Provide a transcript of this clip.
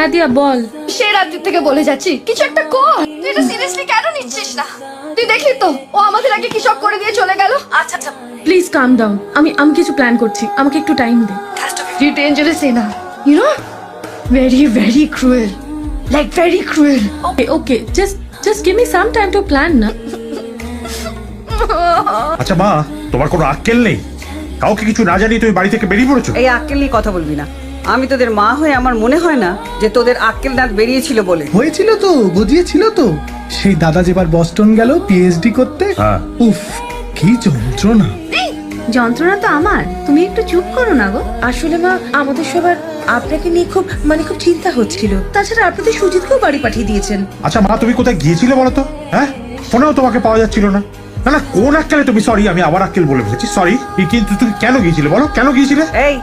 হ্যাঁ দিয়া বল। সে রাত্রি থেকে বলে যাচ্ছি। কিছু একটা কর। তুই এটা সিরিয়াসলি কেন নিচ্ছিস না? তুই দেখলি তো ও আমাদের আগে কি সব করে দিয়ে চলে গেল? আচ্ছা আচ্ছা। প্লিজ কাম ডাউন আমি আমি কিছু প্ল্যান করছি। আমাকে একটু টাইম দে। ভেরি ডেঞ্জারাস না you know very very cruel like very cruel okay okay just just give me some time to plan না আচ্ছা মা তোমার কোনো আক্কেল নেই? কাউকে কিছু না জানিয়ে তুমি বাড়ি থেকে বেরিয়ে পড়েছো? এই আক্কেল নিয়ে কথা বলবি না। আমি তোদের মা হয়ে আমার মনে হয় না যে তোদের আক্কেল দাঁত বেরিয়েছিল বলে। হয়েছিল তো বুঝিয়েছিল তো। সেই দাদা যেবার বস্টন গেল পিএইচডি করতে হ্যাঁ। উফ কি যন্ত্রণা। যন্ত্রণা তো আমার। তুমি একটু চুপ করো না গো। আসলে মা আমাদের সবার আপনাকে নিয়ে খুব মানে খুব চিন্তা হচ্ছিল। তাছাড়া আপনাদের সুজিতকেও বাড়ি পাঠিয়ে দিয়েছেন। আচ্ছা মা তুমি কোথায় গিয়েছিলে বলো তো? হ্যাঁ? ফোনেও তোমাকে পাওয়া যাচ্ছিল না। না না কোন আক্কেলে তুমি? সরি আমি আবার আক্কেল বলে ফেলেছি। সরি কিন্তু তুমি কেন গিয়েছিলে? বলো কেন গিয়েছিলে? এই